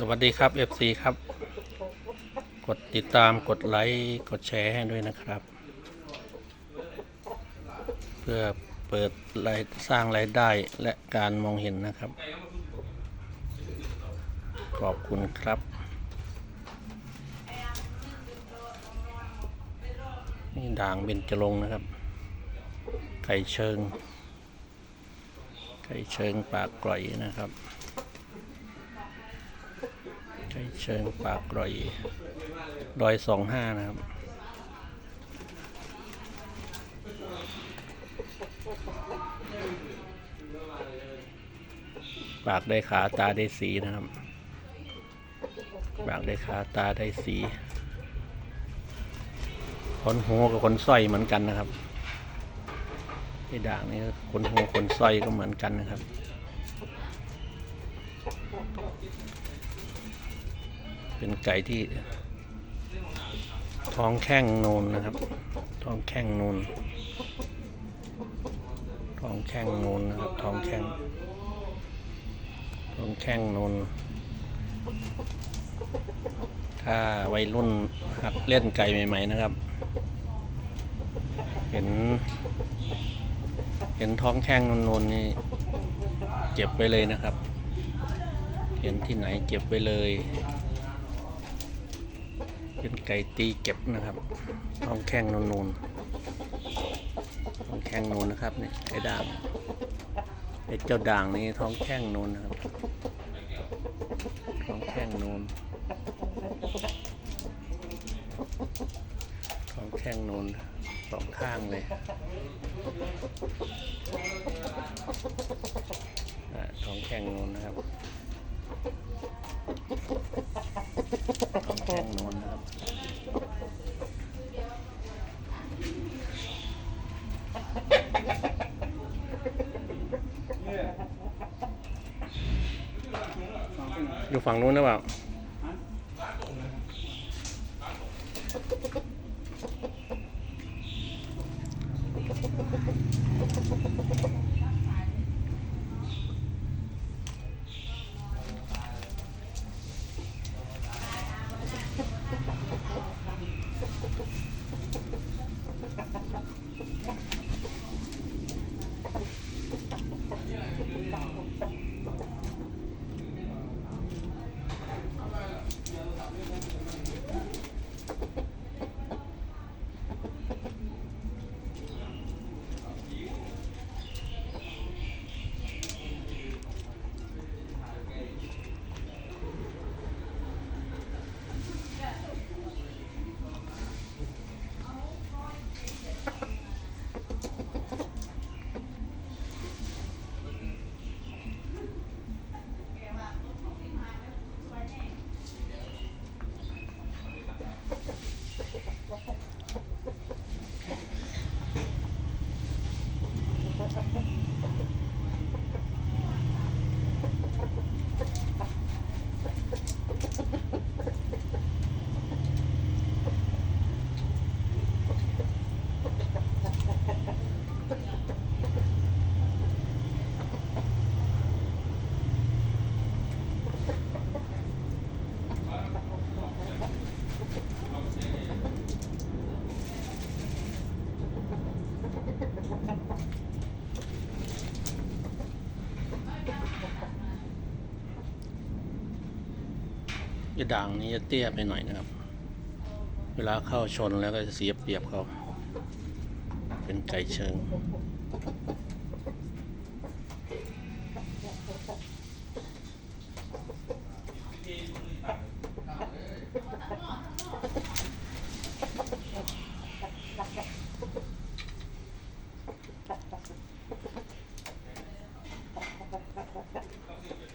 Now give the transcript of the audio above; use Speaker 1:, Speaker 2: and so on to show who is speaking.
Speaker 1: สวัสดีครับ FC ครับ กดติดตามกดไลค์กดแชร์ให้ด้วยนะครับ เพื่อเปิดรายสร้างรายได้และการมองเห็นนะครับ ขอบคุณครับ นี่ด่างเบญจรงนะครับ ไก่เชิง ไก่เชิงปากกร่อยนะครับ เชิงปากรอยรอยสองห้านะครับ ปากได้ขาตาได้สีนะครับ ปากได้ขาตาได้สีขนหูกับขนสร้อยเหมือนกันนะครับไอ้ด่างนี่ขนหูขนสร้อยก็เหมือนกันนะครับ เป็นไก่ที่ ท้องแข้งนูนนะครับ ท้องแข้งนูนท้องแข้งนูนนะครับ ท้องแข้งท้องแข้งนูนถ้าวัยรุ่นหัดเล่นไก่ใหม่ๆนะครับ เห็น เห็นท้องแข้งนูนๆนี่เก็บไปเลยนะครับ เห็นที่ไหนเก็บไปเลย เป็นไก่ตีเก็บนะครับท้องแข้งนูนๆท้องแข้งนูนนะครับนี่ไก่ด่างไอ้เจ้าด่างนี่ท้องแข้งนูนนะครับ ท้องแข้งนูนท้องแข้งนูนสองข้างเลยท้องแข้งนูนนะครับท้องแข้งนูนนะครับ อยู่ฝั่งนู้นหรือเปล่า Thank you. จะด่างนี้จะเตี้ยไปหน่อยนะครับ เวลาเข้าชนแล้วก็จะเสียเปรียบเขา เป็นไก่เชิง Thank.